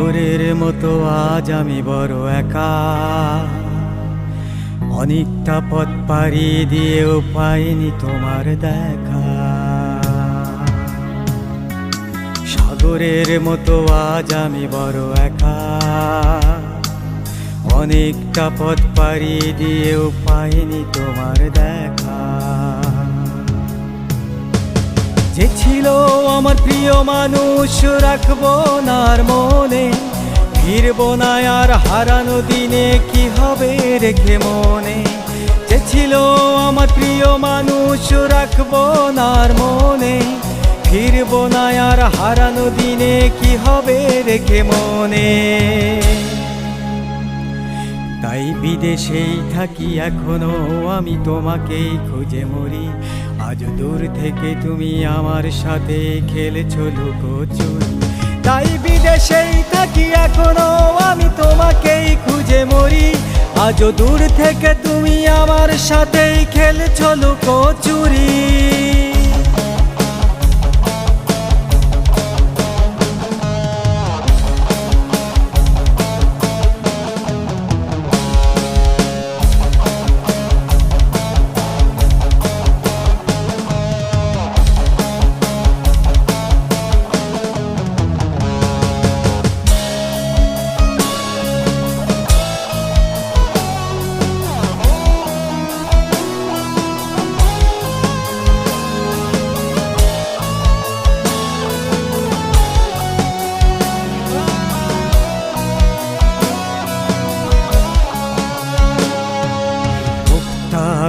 সাগরের মতো আজ আমি বড় একা। অনেকটা পথ পাড়ি দিয়েও পাইনি তোমার দেখা। সাগরের মতো আজ আমি বড় একা। অনেকটা পথ পাড়ি দিয়েও পাইনি তোমার দেখা। যে ছিল আমার প্রিয় মানুষ রাখব না আর মনে। ফিরবো না আর হারানো দিনে কি হবে রেখে মনে। যে ছিল আমার প্রিয় মানুষ রাখব না আর মনে। ফিরবো না আর হারানো দিনে কি হবে রেখে মনে। তাই বিদেশেই থাকি, এখনও আমি তোমাকেই খুঁজে মরি। আজ দূর থেকে তুমি আমার সাথে খেলেছো লুকোচুরি তাই বিদেশেই থাকি এখনও, আমি তোমাকেই খুঁজে মরি। আজ দূর থেকে তুমি আমার সাথেই খেলছো লুকোচুরি।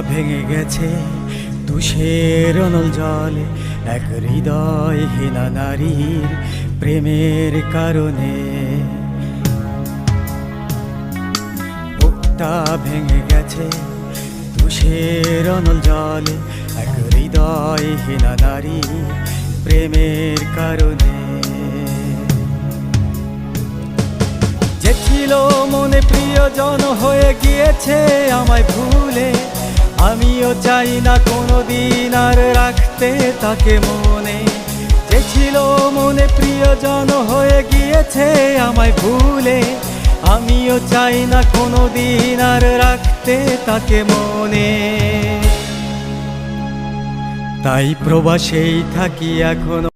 ভেঙে গেছে তুষের অনল জলে। এক হৃদয়হীনা নারীর প্রেমের কারণে। মুক্তা ভেঙে গেছে তুষের অনল জলে। এক হৃদয়হীনা নারী প্রেমের কারণে। যে ছিল মনে প্রিয়জন হয়ে গিয়েছে আমায় ভুলে আমিও চাই না কোনো দিন আর রাখতে তাকে মনে। যে ছিল মনে প্রিয়জন হয়ে গিয়েছে আমায় ভুলে। আমিও চাই না কোনো দিন আর রাখতে তাকে মনে। তাই প্রবাসেই থাকি এখনও।